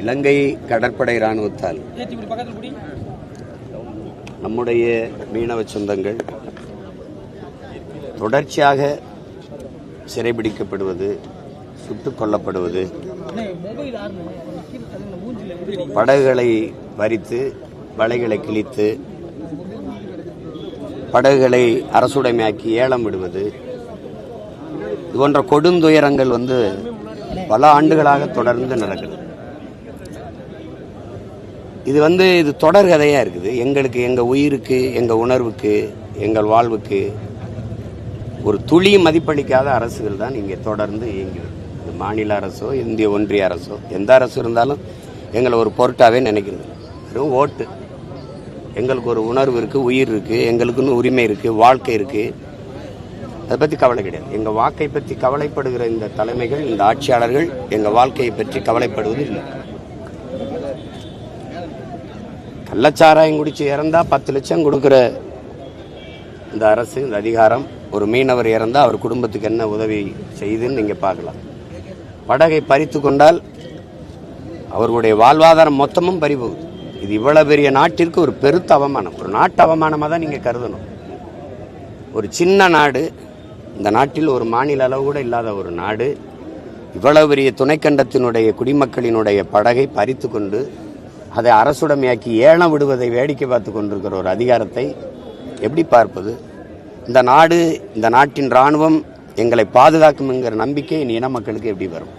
இலங்கை கடற்படை இராணுவத்தால் நம்முடைய மீனவ சொந்தங்கள் தொடர்ச்சியாக சிறைபிடிக்கப்படுவது சுட்டுக் கொல்லப்படுவது படகுகளை வரித்து வலைகளை கிழித்து படகுகளை அரசுடைமையாக்கி ஏலம் விடுவது இது போன்ற கொடுந்துயரங்கள் வந்து பல ஆண்டுகளாக தொடர்ந்து நடக்குது. இது வந்து இது தொடர் கதையாக இருக்குது. எங்களுக்கு எங்கள் உயிருக்கு எங்கள் உணர்வுக்கு எங்கள் வாழ்வுக்கு ஒரு துளி மதிப்பளிக்காத அரசுகள் தான் இங்கே தொடர்ந்து இயங்குது இது மாநில அரசோ இந்திய ஒன்றிய அரசோ எந்த அரசு இருந்தாலும் எங்களை ஒரு பொருட்டாகவே நினைக்கிறது. வெறும் ஓட்டு. எங்களுக்கு ஒரு உணர்வு இருக்குது உயிர் இருக்குது எங்களுக்குன்னு உரிமை இருக்குது வாழ்க்கை இருக்குது அதை பற்றி கவலை கிடையாது. எங்கள் வாக்கை பற்றி கவலைப்படுகிற இந்த தலைமைகள் இந்த ஆட்சியாளர்கள் எங்கள் வாழ்க்கையை பற்றி கவலைப்படுவது இல்லை. கள்ளச்சாராயம் குடிச்சு இறந்தா பத்து லட்சம் கொடுக்குற இந்த அரசு இந்த அதிகாரம் ஒரு மீனவர் இறந்தால் அவர் குடும்பத்துக்கு என்ன உதவி செய்யுதுன்னு நீங்கள் பார்க்கலாம். படகை பறித்து கொண்டால் அவர்களுடைய வாழ்வாதாரம் மொத்தமும் பறிபோகுது. இது இவ்வளோ பெரிய நாட்டிற்கு ஒரு பெருத்த அவமானம். ஒரு நாட்டு அவமானமாக தான் நீங்கள் கருதணும். ஒரு சின்ன நாடு இந்த நாட்டில் ஒரு மாநில அளவு கூட இல்லாத ஒரு நாடு இவ்வளவு பெரிய துணைக்கண்டத்தினுடைய குடிமக்களினுடைய படகை பறித்து கொண்டு அதை அரசுடமையாக்கி ஏன விடுவதை வேடிக்கை பார்த்து கொண்டிருக்கிற ஒரு அதிகாரத்தை எப்படி பார்ப்பது? இந்த நாடு இந்த நாட்டின் ராணுவம் எங்களை பாதுகாக்கும் என்கிற நம்பிக்கை இனி இன மக்களுக்கு எப்படி வரும்?